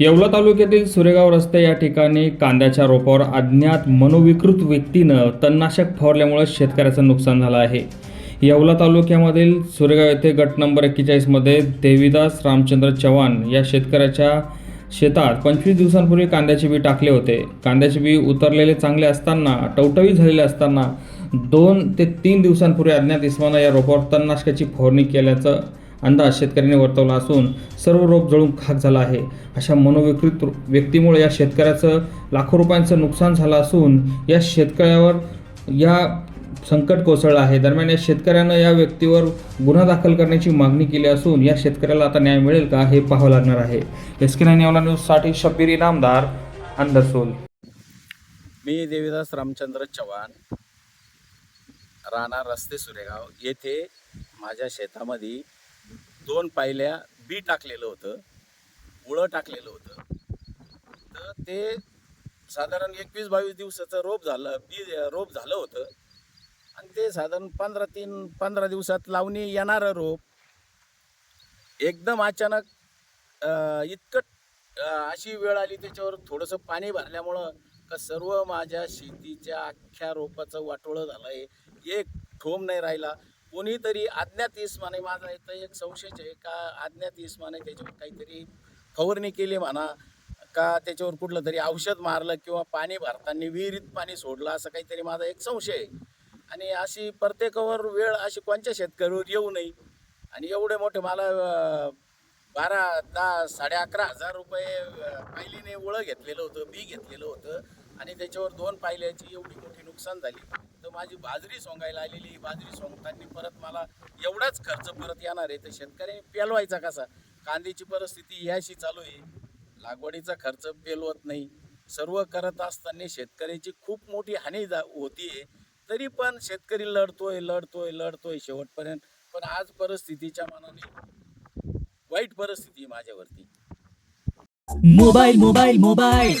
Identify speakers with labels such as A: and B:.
A: येवला तालुक्यातील सुरेगाव रस्ते या ठिकाणी कांद्याच्या रोपावर अज्ञात मनोविकृत व्यक्तीनं तणनाशक फवारल्यामुळे शेतकऱ्याचं नुकसान झालं आहे. येवला तालुक्यामधील सुरेगाव येथे गट नंबर एक्केचाळीसमध्ये देवीदास रामचंद्र चव्हाण या शेतकऱ्याच्या शेतात पंचवीस दिवसांपूर्वी कांद्याचे बी टाकले होते. कांद्याचे बी उतरलेले चांगले असताना टवटवी झालेले असताना दोन ते तीन दिवसांपूर्वी अज्ञात इस्मानं या रोपावर तणनाशकाची फवारणी केल्याचं अंदाज शेतकऱ्यांनी वर्तवला असून सर्व रोप जळून खाक झाला आहे. अशा मनोविकृत व्यक्तीमुळे या शेतकऱ्याचं लाखो रुपयांचं नुकसान झालं असून या शेतकऱ्यावर या संकट कोसळलं आहे. दरम्यान या शेतकऱ्यानं या व्यक्तीवर गुन्हा दाखल करण्याची मागणी केली असून या शेतकऱ्याला आता न्याय मिळेल का हे पाहावं लागणार आहे. एस के नाईन न्यूजसाठी शब्बीर इनामदार अंदरसोल.
B: मी देवीदास रामचंद्र चव्हाण राणा रस्ते सुरेगाव येथे माझ्या शेतामध्ये दोन पायल्या बी टाकलेलं होतं मुळं टाकलेलं होतं. तर ते साधारण एकवीस बावीस दिवसाचं रोप झालं बी रोप झालं होतं. आणि ते साधारण पंधरा तीन पंधरा दिवसात लावणी येणारं रोप एकदम अचानक इतकं अशी वेळ आली त्याच्यावर थोडंसं पाणी भरल्यामुळं का सर्व माझ्या शेतीच्या अख्ख्या रोपाचं वाटोळं झालं आहे एक ठोम नाही राहिला. कोणीतरी अज्ञात इस्माने माझा इथं एक संशयच आहे का अज्ञात इस्माने त्याच्यावर काहीतरी फवारणी केली म्हणा का त्याच्यावर कुठलं तरी औषध मारलं किंवा पाणी भरताना विहिरीत पाणी सोडलं असं काहीतरी माझा एक संशय आहे. आणि अशी प्रत्येकावर वेळ अशी कोणत्या शेतकऱ्यावर येऊ नये. आणि एवढे मोठे मला बारा दहा साडे अकरा हजार रुपये पायलीने ओळं घेतलेलं होतं बी घेतलेलं होतं आणि त्याच्यावर दोन पायल्याची एवढी मोठी नुकसान झाली. तर माझी बाजरी सोंगायला आलेली बाजरी सोंगताना परत मला एवढाच खर्च परत येणार आहे. तर शेतकऱ्यांनी पेलवायचा कसा? कांद्याची परिस्थिती याशी चालू आहे. लागवडीचा खर्च पेलवत नाही. सर्व करत असताना शेतकऱ्याची खूप मोठी हानी जा होतीये. तरी पण शेतकरी लढतोय लढतोय लढतोय शेवटपर्यंत. पण आज परिस्थितीच्या मनाने वाईट परिस्थिती माझ्यावरती.
C: Mobile mobile mobile.